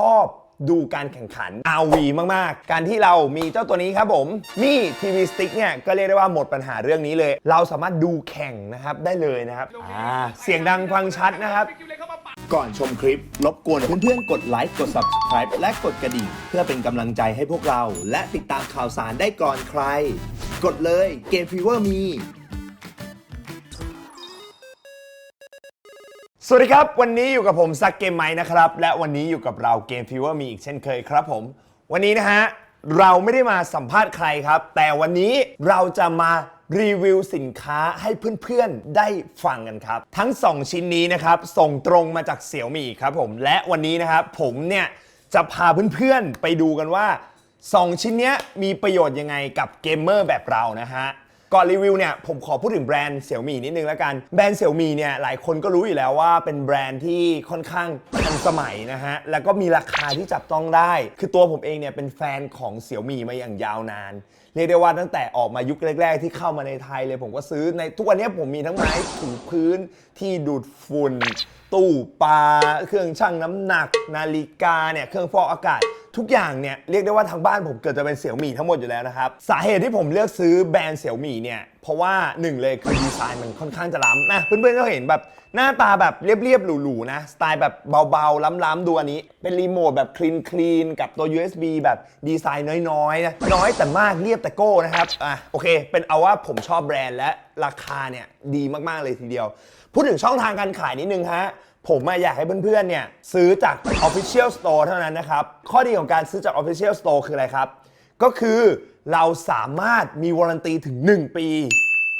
ชอบดูการแข่งขัน RV มาก ๆ การที่เรามีเจ้าตัวนี้ครับผม มีทีวีสติ๊กเนี่ยก็เรียกได้ว่าหมดปัญหาเรื่องนี้เลย เราสามารถดูแข่งนะครับได้เลยนะครับอ่าเสียงดังฟังชัดนะครับ ก่อนชมคลิป รบกวนเพื่อนๆ กดไลค์ กด Subscribe และกดกระดิ่ง เพื่อเป็นกำลังใจให้พวกเรา และติดตามข่าวสารได้ก่อนใคร กดเลยเกมฟีเวอร์มี สวัสดีครับ วันนี้อยู่กับผมซักเกมไมนะครับ และวันนี้อยู่กับเราเกมฟีเวอร์มีอีกเช่นเคยครับผม วันนี้นะฮะ เราไม่ได้มาสัมภาษณ์ใครครับ แต่วันนี้เราจะมารีวิวสินค้าให้เพื่อนๆ ได้ฟังกันครับ ทั้ง 2 ชิ้นนี้นะครับ ส่งตรงมาจากเสี่ยวมี่ครับผมและวันนี้นะครับผมเนี่ย จะพาเพื่อนๆ ไปดูกันว่า 2 ชิ้นเนี้ยมีประโยชน์ยังไงกับเกมเมอร์แบบเรานะฮะ ก่อนรีวิวเนี่ยผมขอพูดถึงแบรนด์เสี่ยวมี่นิดนึงแล้วกัน แบรนด์เสี่ยวมี่เนี่ยหลายคนก็รู้อยู่แล้วว่าเป็นแบรนด์ที่ค่อนข้างทันสมัยนะฮะ แล้วก็มีราคาที่จับต้องได้ คือตัวผมเองเนี่ยเป็นแฟนของเสี่ยวมี่มาอย่างยาวนาน เรียกได้ว่าตั้งแต่ออกมายุคแรก ๆ ที่เข้ามาในไทยเลยผมก็ซื้อในทุกวันนี้ผมมีทั้งไม้ถูพื้นที่ดูดฝุ่นตู้ปลาเครื่องชั่งน้ำหนัก นาฬิกาเนี่ยเครื่องฟอกอากาศ ทุกอย่างเนี่ยเรียกได้ว่าทางบ้านผมเกิดจะเป็นเสี่ยวมี่ทั้งหมดอยู่แล้วนะครับ สาเหตุที่ผมเลือกซื้อแบรนด์เสี่ยวมี่เนี่ยเพราะว่าหนึ่งเลยคือดีไซน์มันค่อนข้างจะล้ำนะเพื่อนๆก็เห็นแบบหน้าตาแบบเรียบๆหรูๆนะสไตล์แบบเบาๆล้ำๆดูอันนี้ เป็นรีโมทแบบคลีนคลีนกับตัว USB แบบดีไซน์น้อยๆนะน้อยแต่มากเรียบแต่โก้นะครับอะโอเค เป็นเอาว่าผมชอบแบรนด์และราคาเนี่ยดีมากๆเลยทีเดียว พูดถึงช่องทางการขายนิดนึงฮะ ผมอะอยากให้เพื่อนๆ เนี่ยซื้อจาก Official Store เท่านั้นนะครับ ข้อดีของการซื้อจาก Official Store คืออะไรครับ ก็คือเราสามารถมีวารันตีถึง 1 ปี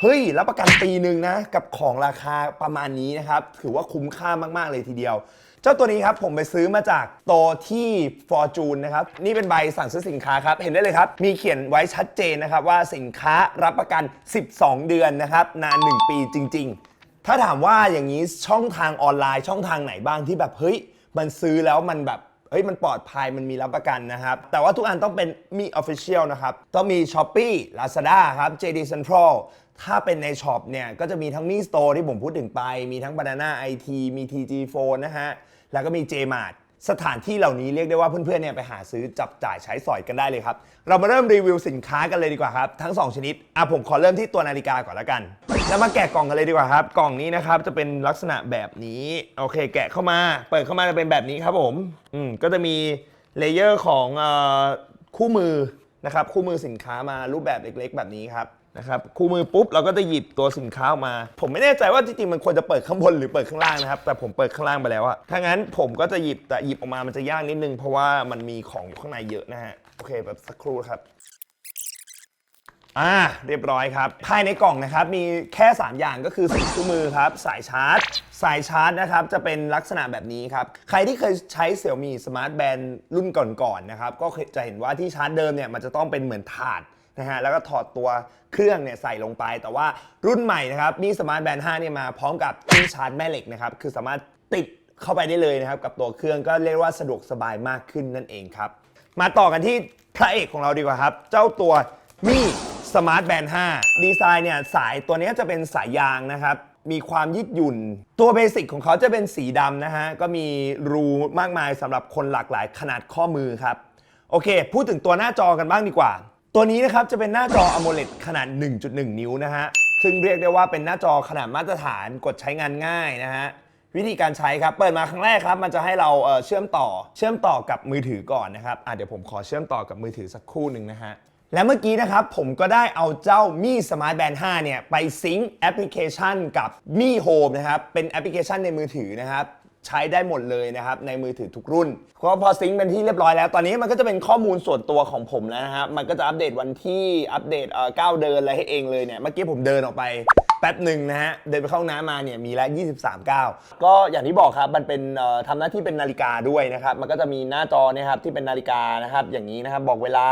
เฮ้ย รับประกันปีหนึ่งนะ กับของราคาประมาณนี้นะครับ ถือว่าคุ้มค่ามากๆ เลยทีเดียว เจ้าตัวนี้ครับ ผมไปซื้อมาจากโตที่ Fortune นะครับ นี่เป็นใบสั่งซื้อสินค้าครับ เห็นได้เลยครับ มีเขียนไว้ชัดเจนนะครับว่าสินค้ารับประกัน 12 เดือนนะครับ นาน 1 ปีจริง ๆ ถ้าถามว่าอย่างนี้ช่องทางออนไลน์ช่องทางไหนบ้างที่แบบเฮ้ยมันซื้อแล้วมันแบบเฮ้ยมันปลอดภัยมันมีรับประกันนะครับ แต่ว่าทุกอันต้องเป็นมี Official นะครับ ต้องมี Shopee Lazada ครับ JD Central ถ้าเป็นในช็อปเนี่ย ก็จะมีทั้งมี Store ที่ผมพูดถึงไป มีทั้ง Banana IT มี TG Phone นะฮะ แล้วก็มี JMart สถานที่เหล่านี้เรียกได้ว่าเพื่อนๆเนี่ยไปหาซื้อจับจ่ายใช้สอยกันได้เลยครับ เรามาเริ่มรีวิวสินค้ากันเลยดีกว่าครับ ทั้ง 2 ชนิดอะผมขอเริ่มที่ตัวนาฬิกาก่อนละกันแล้วมาแกะกล่องกันเลยดีกว่าครับ กล่องนี้นะครับจะเป็นลักษณะแบบนี้โอเค แกะเข้ามา เปิดเข้ามาจะเป็นแบบนี้ครับผมอืมก็จะมีเลเยอร์ของอคู่มือนะครับคู่มือสินค้ามารูปแบบเล็ก ๆ แบบนี้ครับ นะครับคู่มือปุ๊บเราก็จะหยิบตัวสินค้ามา ผมไม่แน่ใจว่าจริงๆมันควรจะเปิดข้างบนหรือเปิดข้างล่างนะครับ แต่ผมเปิดข้างล่างไปแล้วอะถ้างั้นผมก็จะหยิบแต่หยิบออกมามันจะยากนิดนึงเพราะว่ามันมีของอยู่ข้างในเยอะนะฮะโอเคแบบสักครู่ครับอ่าเรียบร้อยครับ ภายในกล่องนะครับมีแค่ 3 อย่างก็คือสีคู่มือครับ สายชาร์จ สายชาร์จนะครับจะเป็นลักษณะแบบนี้ครับ ใครที่เคยใช้ Xiaomi Smart Band รุ่นก่อนๆนะครับ ก็จะเห็นว่าที่ชาร์จเดิมเนี่ยมันจะต้องเป็นเหมือนถาดนะฮะแล้วก็ถอดตัว เครื่องเนี่ยใส่ลงไป แต่ว่ารุ่นใหม่นะครับมี Smart Band 5เนี่ยมาพร้อมกับที่ชาร์จแม่เหล็กนะครับคือสามารถติดเข้าไปได้เลยนะครับกับตัวเครื่องก็เรียกว่าสะดวกสบายมากขึ้นนั่นเองครับ มาต่อกันที่พระเอกของเราดีกว่าครับ เจ้าตัวมีสมาร์ทแบนด์5ดีไซน์เนี่ยสายตัวนี้จะเป็นสายยางนะครับมีความยืดหยุ่น ตัวเบสิกของเขาจะเป็นสีดำนะฮะ ก็มีรูมากมายสำหรับคนหลากหลายขนาดข้อมือครับ โอเค พูดถึงตัวหน้าจอกันบ้างดีกว่า ตัวนี้นะครับจะเป็นหน้าจอ AMOLED ขนาด 1.1 นิ้วนะฮะ ซึ่งเรียกได้ว่าเป็นหน้าจอขนาดมาตรฐานกดใช้งานง่ายนะฮะ วิธีการใช้ครับ เปิดมาครั้งแรกครับ มันจะให้เราเชื่อมต่อ เชื่อมต่อกับมือถือก่อนนะครับอะเดี๋ยวผมขอเชื่อมต่อกับมือถือสักครู่หนึ่งนะฮะ และเมื่อกี้นะครับผมก็ได้เอาเจ้ามี่ Smart Band 5เนี่ยไปซิงค์แอปพลิเคชันกับมี่ Home นะครับ เป็นแอปพลิเคชันในมือถือนะครับ ใช้ได้หมดเลยนะครับในมือถือทุกรุ่นก็พอซิงค์เป็นที่เรียบร้อยแล้ว ตอนนี้มันก็จะเป็นข้อมูลส่วนตัวของผมแล้วนะครับมันก็จะอัปเดตวันที่อัปเดตเอ่อก้าวเดินอะไรให้เองเลยเนี่ยเมื่อกี้ผมเดินออกไปแป๊บหนึ่งนะฮะเดินไปเข้าห้องน้ำมาเนี่ยมีแล้ว 23ก้าวก็อย่างที่บอกครับมันเป็นเอ่อทำหน้าที่เป็นนาฬิกาด้วยนะครับมันก็จะมีหน้าจอเนะครับที่เป็นนาฬิกานะครับอย่างนี้นะครับบอกเวลา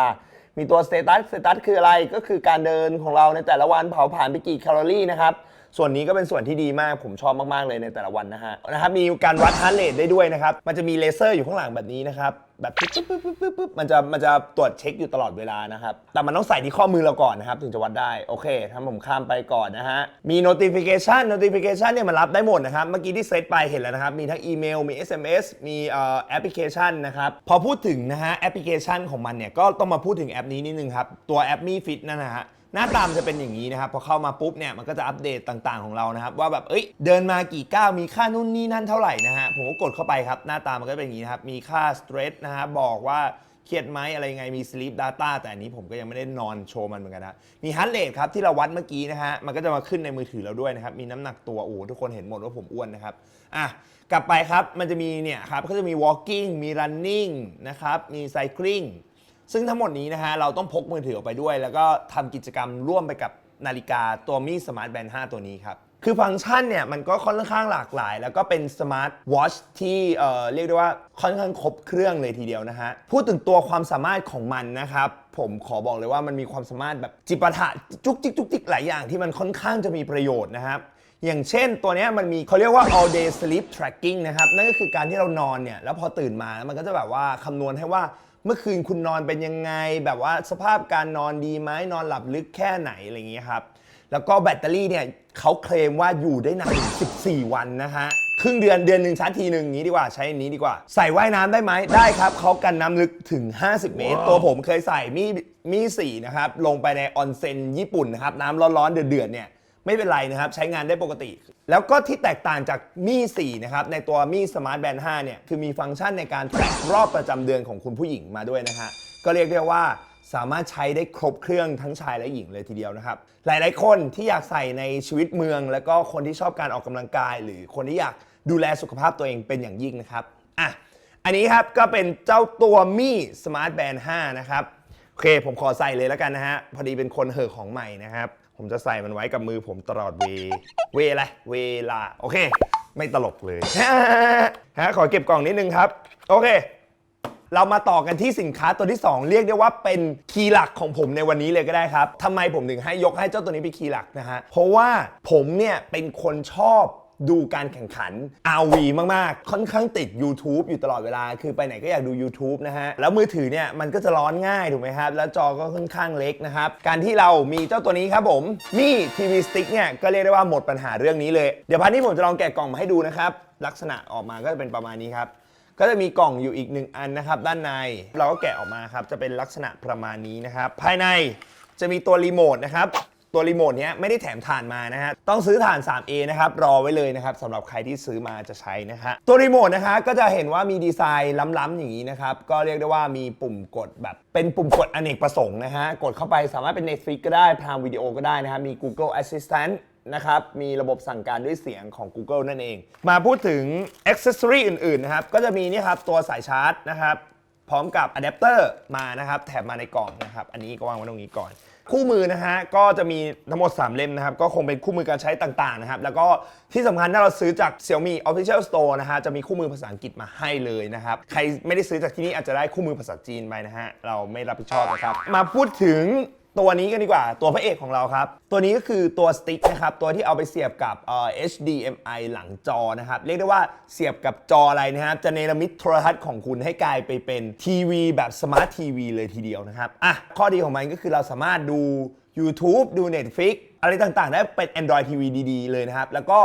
มีตัวสเตตัสสเตตัสคืออะไรก็คือการเดินของเราในแต่ละวันเผาผ่านไปกี่แคลอรี่นะครับส่วนนี้ก็เป็นส่วนที่ดีมากผมชอบมาก ๆ เลยในแต่ละวันนะฮะนะครับมีการวัดฮาร์ดเรทได้ด้วยนะครับ มันจะมีเลเซอร์อยู่ข้างหลังแบบนี้นะครับ แบบปึ๊บปึ๊บปึ๊บปึ๊บปึ๊บมันจะมันจะตรวจเช็คอยู่ตลอดเวลานะครับ แต่มันต้องใส่ที่ข้อมือเราก่อนนะครับ ถึงจะวัดได้ โอเคถ้าผมข้ามไปก่อนนะฮะ มี notification notification เนี่ยมันรับได้หมดนะครับ เมื่อกี้ที่เซตไปเห็นแล้วนะครับ มีทั้งอีเมล มี SMS มีเอ่อแอปพลิเคชันนะครับ พอพูดถึงนะฮะแอปพลิเคชันของมันเนี่ยก็ต้องมาพูดถึงแอปนี้นิดนึงครับ ตัวแอปมีฟิตนั่นนะฮะ หน้าตามนจะเป็นอย่างนี้นะครับ พอเข้ามาปุ๊บเนี่ยมันก็จะอัปเดตต่างๆของเรานะครับ ว่าแบบเอ้ยเดินมากี่ก้าวมีค่านู่นนี่นั่นเท่าไหร่นะฮะผมก็กดเข้าไปครับ หน้าตามันก็เป็นอย่างนี้นะครับ มีค่า stress นะฮะบอกว่าเครียดไหมอะไรไงมี sleep data แต่อันนี้ผมก็ยังไม่ได้นอนโชว์มันเหมือนกันนะมี heart rate ครับที่เราวัดเมื่อกี้นะฮะมันก็จะมาขึ้นในมือถือเราด้วยนะครับ มีน้ำหนักตัวโอ้โหทุกคนเห็นหมดว่าผมอ้วนนะครับอะกลับไปครับมันจะมีเนี่ยครับก็จะมี walking มี running นะครับมี cycling ซึ่งทั้งหมดนี้นะฮะเราต้องพกมือถือออกไปด้วย แล้วก็ทำกิจกรรมร่วมไปกับนาฬิกาตัวมีสมาร์ทแบนด์5ตัวนี้ครับ คือฟังก์ชันเนี่ยมันก็ค่อนข้างหลากหลาย แล้วก็เป็นสมาร์ทวอชที่เอ่อเรียกได้ว่าค่อนข้างครบเครื่องเลยทีเดียวนะฮะ พูดถึงตัวความสามารถของมันนะครับ ผมขอบอกเลยว่ามันมีความสามารถแบบจิปาถะจุกจิกจุกจิกหลายอย่างที่มันค่อนข้างจะมีประโยชน์นะครับอย่างเช่นตัวนี้มันมีเขาเรียกว่า all day sleep tracking นะครับ นั่นก็คือการที่เรานอนเนี่ย แล้วพอตื่นมาแล้วมันก็จะแบบว่าคำนวณให้ว่า เมื่อคืนคุณนอนเป็นยังไง แบบว่าสภาพการนอนดีไหมนอนหลับลึกแค่ไหนอะไรอย่างเงี้ยครับ แล้วก็แบตเตอรี่เนี่ยเขาเคลมว่าอยู่ได้นานถึง14 วันนะฮะครึ่งเดือนเดือนหนึ่งชาร์จทีหนึ่งนี้ดีกว่าใช้อันนี้ดีกว่า ใส่ว่ายน้ำได้ไหมได้ครับเขากันน้ำลึกถึง 50 เมตร ตัวผมเคยใส่มีมีสี่นะครับลงไปในออนเซ็นญี่ปุ่นนะครับน้ำร้อนๆเดือดๆเนี่ย ไม่เป็นไรนะครับ ใช้งานได้ปกติ แล้วก็ที่แตกต่างจากมี่4นะครับ ในตัวมี่สมาร์ทแบนด์5เนี่ย คือมีฟังก์ชันในการแทร็กรอบประจำเดือนของคุณผู้หญิงมาด้วยนะฮะ ก็เรียกได้ว่าสามารถใช้ได้ครบเครื่องทั้งชายและหญิงเลยทีเดียวนะครับ หลายๆ คนที่อยากใส่ในชีวิตเมือง แล้วก็คนที่ชอบการออกกำลังกาย หรือคนที่อยากดูแลสุขภาพตัวเองเป็นอย่างยิ่งนะครับ อะ อันนี้ครับก็เป็นเจ้าตัวมี่สมาร์ทแบนด์5นะครับ โอเค ผมขอใส่เลยแล้วกันนะฮะ พอดีเป็นคนเห่อของใหม่นะครับ ผมจะใส่มันไว้กับมือผมตลอดเว เวอะไร เวลา โอเค ไม่ตลกเลย ฮะ ขอเก็บกล่องนิดนึงครับ โอเค เรามาต่อกันที่สินค้าตัวที่ 2 เรียกได้ว่าเป็นคีย์หลักของผมในวันนี้เลยก็ได้ครับทำไมผมถึงให้ยกให้เจ้าตัวนี้เป็นคีย์หลักนะฮะ เพราะว่าผมเนี่ยเป็นคนชอบ ดูการแข่งขัน RV มาก ๆ ค่อนข้างติด YouTube อยู่ตลอดเวลา คือไปไหนก็อยากดู YouTube นะฮะ แล้วมือถือเนี่ยมันก็จะร้อนง่ายถูกไหมครับ แล้วจอก็ค่อนข้างเล็กนะครับ การที่เรามีเจ้าตัวนี้ครับผม มีทีวีสติ๊กเนี่ยก็เรียกได้ว่าหมดปัญหาเรื่องนี้เลย เดี๋ยวพันนี้ผมจะลองแกะกล่องมาให้ดูนะครับ ลักษณะออกมาก็จะเป็นประมาณนี้ครับก็จะมีกล่องอยู่อีกหนึ่งอันนะครับ ด้านในเราก็แกะออกมาครับจะเป็นลักษณะประมาณนี้นะครับภายในจะมีตัวรีโมทนะครับ ตัวรีโมทเนี้ยไม่ได้แถมถ่านมานะฮะ ต้องซื้อถ่าน 3A นะครับ รอไว้เลยนะครับสำหรับใครที่ซื้อมาจะใช้นะฮะ ตัวรีโมทนะฮะก็จะเห็นว่ามีดีไซน์ล้ำๆอย่างนี้นะครับ ก็เรียกได้ว่ามีปุ่มกดแบบ เป็นปุ่มกดอเนกประสงค์นะฮะ กดเข้าไปสามารถเป็น Netflix ก็ได้ Prime Video ก็ได้นะครับ มี Google Assistant นะครับ มีระบบสั่งการด้วยเสียงของ Google นั่นเอง มาพูดถึง Accessory อื่นๆนะครับ ก็จะมีนี่ครับตัวสายชาร์จนะครับ พร้อมกับอะแดปเตอร์มานะครับ แถมมาในกล่องนะครับ อันนี้ก็วางไว้ตรงนี้ก่อนคู่มือนะฮะก็จะมีทั้งหมด 3 เล่มนะครับ ก็คงเป็นคู่มือการใช้ต่างๆนะครับ แล้วก็ที่สำคัญถ้าเราซื้อจาก Xiaomi Official Store นะฮะจะมีคู่มือภาษาอังกฤษมาให้เลยนะครับ ใครไม่ได้ซื้อจากที่นี่อาจจะได้คู่มือภาษาจีนไปนะฮะเราไม่รับผิดชอบนะครับมาพูดถึง ตัวนี้กันดีกว่าตัวพระเอกของเราครับ ตัวนี้ก็คือตัวสติ๊กนะครับ ตัวที่เอาไปเสียบกับ HDMI หลังจอนะครับ เรียกได้ว่าเสียบกับจออะไรนะครับ จะเนรมิตโทรทัศน์ของคุณให้กลายไปเป็นทีวีแบบสมาร์ททีวีเลยทีเดียวนะครับอะข้อดีของมันก็คือเราสามารถดู YouTube ดู Netflix อะไรต่างๆ ได้เป็น Android TV ดีๆ เลยนะครับ แล้วก็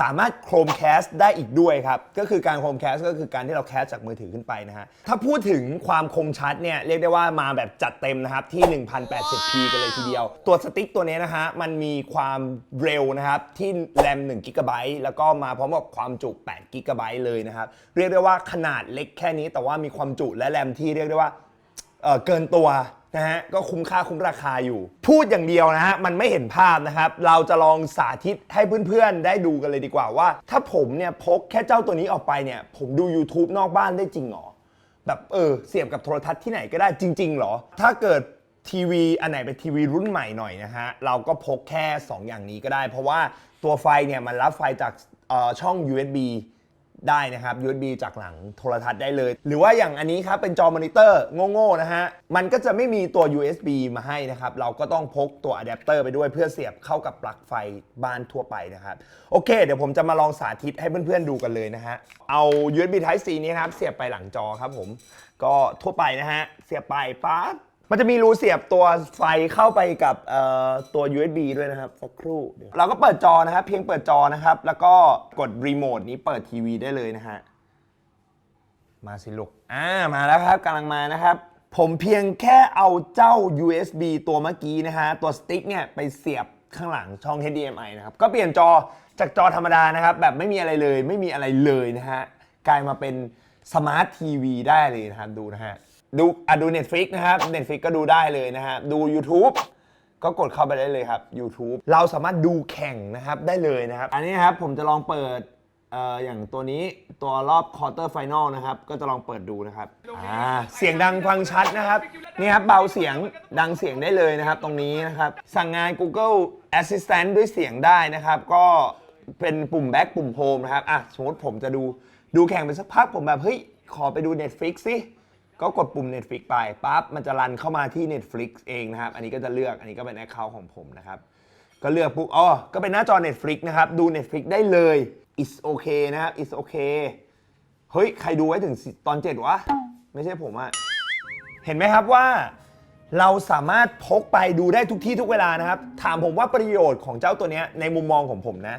สามารถ Chromecast ได้อีกด้วยครับ ก็คือการ Chromecast ก็คือการที่เราแคสจากมือถือขึ้นไปนะฮะ ถ้าพูดถึงความคมชัดเนี่ย เรียกได้ว่ามาแบบจัดเต็มนะครับ ที่ 1080p กันเลยทีเดียว ตัวสติ๊กตัวนี้นะฮะ มันมีความเร็วนะครับ ที่แรม1 g b แล้วก็มาพร้อมกับความจุ8 g b เลยนะครับ เรียกได้ว่าขนาดเล็กแค่นี้แต่ว่ามีความจุและแรมที่เรียกได้ว่าเเกินตัว นะฮะก็คุ้มค่าคุ้มราคาอยู่ พูดอย่างเดียวนะฮะมันไม่เห็นภาพนะครับ เราจะลองสาธิตให้เพื่อนๆ ได้ดูกันเลยดีกว่าว่า ถ้าผมเนี่ยพกแค่เจ้าตัวนี้ออกไปเนี่ย ผมดู YouTube นอกบ้านได้จริงหรอแบบเออเสียบกับโทรทัศน์ที่ไหนก็ได้จริงๆหรอ ถ้าเกิดทีวีอันไหนเป็นทีวีรุ่นใหม่หน่อยนะฮะเราก็พกแค่ 2 อย่างนี้ก็ได้ เพราะว่าตัวไฟเนี่ยมันรับไฟจากช่อง USB ได้นะครับ USB จากหลังโทรทัศน์ได้เลย หรือว่าอย่างอันนี้ครับ เป็นจอมอนิเตอร์โง่ๆนะฮะ มันก็จะไม่มีตัว USB มาให้นะครับ เราก็ต้องพกตัวอะแดปเตอร์ไปด้วยเพื่อเสียบเข้ากับปลั๊กไฟบ้านทั่วไปนะครับ โอเค เดี๋ยวผมจะมาลองสาธิตให้เพื่อนๆดูกันเลยนะฮะ เอา USB Type C นี้นะครับ เสียบไปหลังจอครับผม ก็ทั่วไปนะฮะ เสียบไปปั๊บ มันจะมีรูเสียบตัวไฟเข้าไปกับเอ่อตัว USB ด้วยนะครับสักครู่เดี๋ยวเราก็เปิดจอนะครับ เพียงเปิดจอนะครับ แล้วก็กดรีโมทนี้เปิดทีวีได้เลยนะฮะ มาสิลูก อ่า มาแล้วครับกำลังมานะครับ ผมเพียงแค่เอาเจ้า USB ตัวเมื่อกี้นะฮะ ตัวสติ๊กเนี่ยไปเสียบข้างหลังช่อง HDMI นะครับ ก็เปลี่ยนจอจากจอธรรมดานะครับ แบบไม่มีอะไรเลย ไม่มีอะไรเลยนะฮะ กลายมาเป็นสมาร์ททีวีได้เลยนะครับ ดูนะฮะ ดูอะดู Netflix นะครับ Netflix ก็ดูได้เลยนะฮะดู YouTube ก็กดเข้าไปได้เลยครับ YouTube เราสามารถดูแข่งนะครับได้เลยนะครับ อันนี้ครับผมจะลองเปิดเอ่ออย่างตัวนี้ตัวรอบควอเตอร์ไฟแนลนะครับ ก็จะลองเปิดดูนะครับอ่าเสียงดังฟังชัดนะครับ นี่ครับเบาเสียงดังเสียงได้เลยนะครับ ตรงนี้นะครับ สั่งงาน Google Assistant ด้วยเสียงได้นะครับ ก็เป็นปุ่มแบ็คปุ่มโฮมนะครับอะสมมติผมจะดูดูแข่งไปสักพักผมแบบเฮ้ยขอไปดู Netflix สิ ก็กดปุ่ม Netflix ไปปั๊บมันจะรันเข้ามาที่ Netflix เองนะครับ อันนี้ก็จะเลือกอันนี้ก็เป็น Account ของผมนะครับ ก็เลือกปุ๊บอ๋อก็เป็นหน้าจอ Netflix นะครับ ดู Netflix ได้เลย is okay นะครับ is okay เฮ้ย ใครดูไว้ถึงตอน7วะ ไม่ใช่ผมอะเห็นไหมครับว่าเราสามารถพกไปดูได้ทุกที่ทุกเวลานะครับ ถามผมว่าประโยชน์ของเจ้าตัวนี้ในมุมมองของผมนะ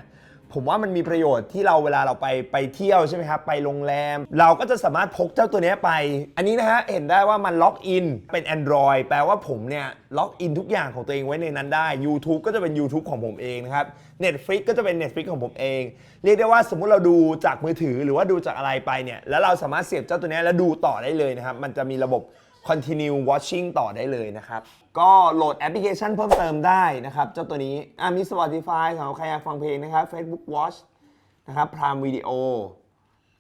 ผมว่ามันมีประโยชน์ที่เราเวลาเราไปไปเที่ยวใช่ไหมครับไปโรงแรม เราก็จะสามารถพกเจ้าตัวนี้ไป อันนี้นะฮะเห็นได้ว่ามันล็อกอินเป็น Android แปลว่าผมเนี่ยล็อกอินทุกอย่างของตัวเองไว้ในนั้นได้ YouTube ก็จะเป็น YouTube ของผมเองนะครับ Netflix ก็จะเป็น Netflix ของผมเอง เรียกได้ว่าสมมุติเราดูจากมือถือหรือว่าดูจากอะไรไปเนี่ยแล้วเราสามารถเสียบเจ้าตัวนี้แล้วดูต่อได้เลยนะครับมันจะมีระบบ continue watching ต่อได้เลยนะครับ ก็โหลดแอปพลิเคชันเพิ่มเติมได้นะครับ เจ้าตัวนี้อะมี Spotify สำหรับใครอยากฟังเพลงนะครับ Facebook Watch นะครับ Prime Video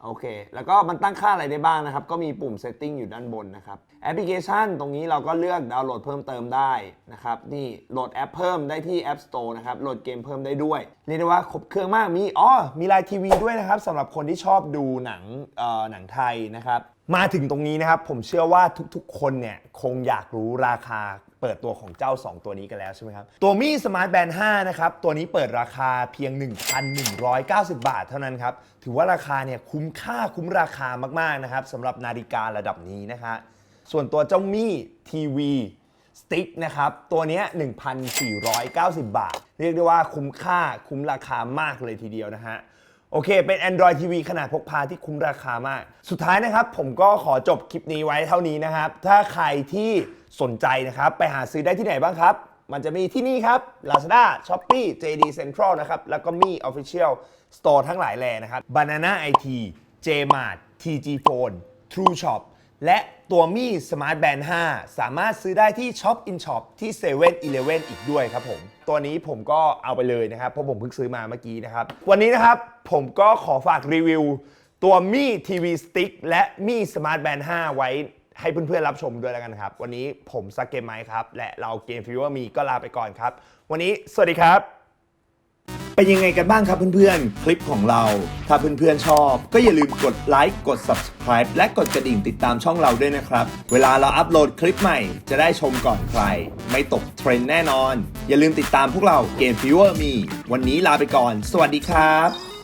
โอเค แล้วก็มันตั้งค่าอะไรได้บ้างนะครับ ก็มีปุ่ม setting อยู่ด้านบนนะครับ แอปพลิเคชันตรงนี้เราก็เลือกดาวน์โหลดเพิ่มเติมได้นะครับ นี่โหลดแอปเพิ่มได้ที่ App Store นะครับ โหลดเกมเพิ่มได้ด้วย เรียกได้ว่าครบเครื่องมาก มี อ๋อ มีไลน์ทีวีด้วยนะครับสำหรับคนที่ชอบดูหนัง เอ่อ หนังไทยนะครับ มาถึงตรงนี้นะครับ ผมเชื่อว่าทุกๆ คนเนี่ยคงอยากรู้ราคาเปิดตัวของเจ้า 2 ตัวนี้กันแล้วใช่ไหมครับ ตัวมี่สมาร์ทแบนด์5นะครับ ตัวนี้เปิดราคาเพียง 1,190 บาทเท่านั้นครับ ถือว่าราคาเนี่ยคุ้มค่าคุ้มราคามาก ๆ นะครับสำหรับนาฬิการะดับนี้นะฮะส่วนตัวเจ้ามี่ทีวีสติ๊กนะครับ ตัวนี้ 1,490 บาท เรียกได้ว่าคุ้มค่าคุ้มราคามากเลยทีเดียวนะฮะ โอเค เป็น Android TV ขนาดพกพาที่คุ้มราคามาก สุดท้ายนะครับ ผมก็ขอจบคลิปนี้ไว้เท่านี้นะครับ ถ้าใครที่สนใจนะครับ ไปหาซื้อได้ที่ไหนบ้างครับ มันจะมีที่นี่ครับ Lazada, Shopee, JD Central นะครับ แล้วก็มี Official Store ทั้งหลายแหล่นะครับ Banana IT, Jmart, TG Phone, True Shop และตัวมี่ Smart Band 5สามารถซื้อได้ที่ Shop in Shop ที่7 e เ e ่ e ออีกด้วยครับผม ตัวนี้ผมก็เอาไปเลยนะครับ เพราะผมเพิ่งซื้อมาเมื่อกี้นะครับ วันนี้นะครับผมก็ขอฝากรีวิว ตัวมี่ทีวีสติ๊กและมี่ Smart Band 5ไว้ให้เพื่อนๆรับชมด้วยแล้วกันครับ วันนี้ผมซักเกมไมค์ครับ และเราเกมฟิวเวอร์มีก็ลาไปก่อนครับ วันนี้สวัสดีครับ เป็นยังไงกันบ้างครับเพื่อนๆ คลิปของเรา ถ้าเพื่อนๆชอบ ก็อย่าลืมกดไลค์กด subscribe และกดกระดิ่งติดตามช่องเราด้วยนะครับ เวลาเราอัปโหลดคลิปใหม่ จะได้ชมก่อนใคร ไม่ตกเทรนด์แน่นอน อย่าลืมติดตามพวกเราเกมฟิวเวอร์มีวันนี้ลาไปก่อน สวัสดีครับ